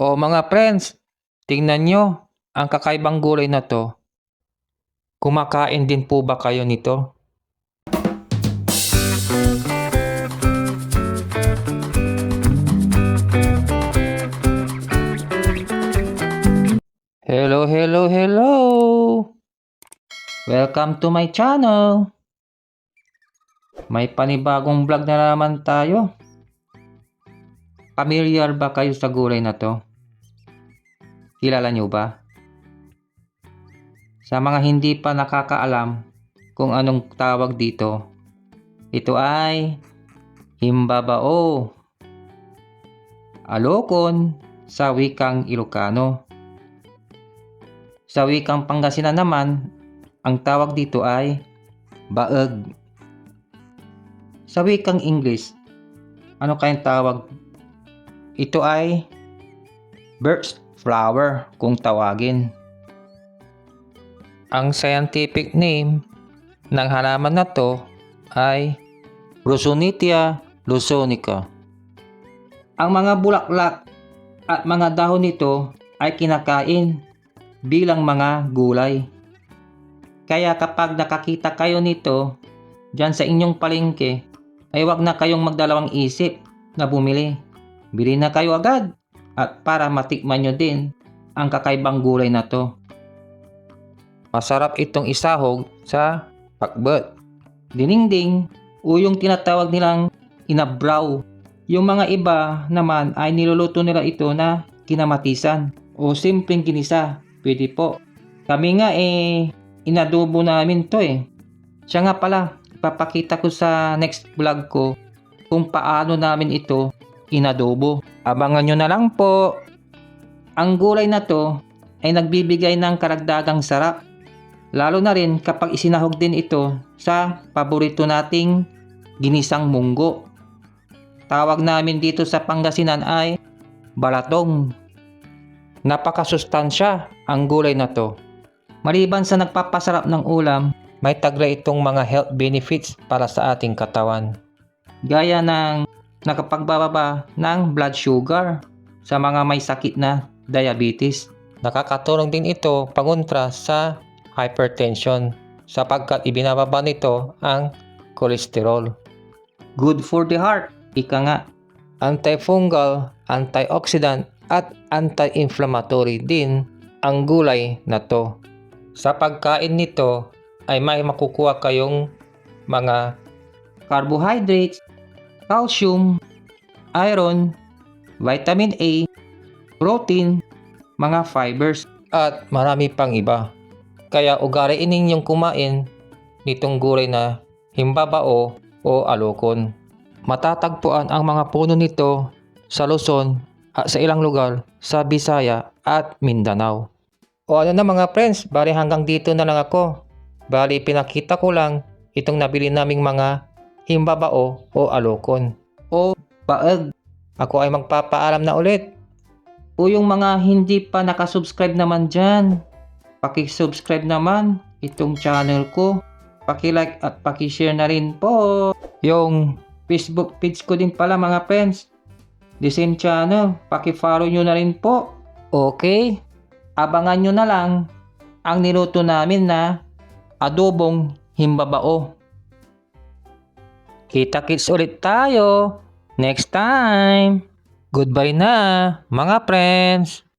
O mga friends, tingnan nyo ang kakaibang gulay na to. Kumakain din po ba kayo nito? Hello, hello, hello! Welcome to my channel! May panibagong vlog na naman tayo. Familiar ba kayo sa gulay na to? Kilala nyo ba? Sa mga hindi pa nakakaalam kung anong tawag dito, ito ay himbabao. Alokon sa wikang Ilocano. Sa wikang Pangasinan naman, ang tawag dito ay baeg. Sa wikang English, ano kayang tawag? Ito ay birch flower kung tawagin. Ang scientific name ng halaman na to ay Rosonitia lusonica. Ang mga bulaklak at mga dahon nito ay kinakain bilang mga gulay. Kaya kapag nakakita kayo nito dyan sa inyong palengke, ay wag na kayong magdalawang isip na bumili. Bili na kayo agad at para matikman nyo din ang kakaibang gulay na to. Masarap itong isahog sa pakbet. Diningding o yung tinatawag nilang inabraw. Yung mga iba naman ay niluluto nila ito na kinamatisan o simpleng ginisa. Pwede po. Kami nga eh, inadobo namin to eh. Siya nga pala, ipapakita ko sa next vlog ko kung paano namin ito inadobo. Abangan nyo na lang po. Ang gulay na to ay nagbibigay ng karagdagang sarap. Lalo na rin kapag isinahog din ito sa paborito nating ginisang munggo. Tawag namin dito sa Pangasinan ay balatong. Napakasustansya ang gulay na to. Maliban sa nagpapasarap ng ulam, may tagra itong mga health benefits para sa ating katawan. Gaya ng nakapagbababa ng blood sugar sa mga may sakit na diabetes. Nakakatulong din ito pangontra sa hypertension sapagkat ibinababa nito ang kolesterol. Good for the heart, ika nga. Antifungal, antioxidant at anti-inflammatory din ang gulay na to. Sa pagkain nito ay may makukuha kayong mga carbohydrates, calcium, iron, vitamin A, protein, mga fibers, at marami pang iba. Kaya ugaliin ninyong kumain nitong gulay na himbabao o alokon. Matatagpuan ang mga puno nito sa Luzon at sa ilang lugar sa Bisaya at Mindanao. O ano na mga friends, bali hanggang dito na lang ako. Bali pinakita ko lang itong nabili naming mga himbabao o alokon. O baeg. Ako ay magpapaalam na ulit. O yung mga hindi pa nakasubscribe naman dyan, pakisubscribe naman itong channel ko. Pakilike at pakishare na rin po. Yung Facebook page ko din pala mga friends. The same channel, pakifollow nyo na rin po. Okay? Abangan nyo na lang ang niluto namin na adobong himbabao. Kita-kits ulit tayo next time. Goodbye na, mga friends.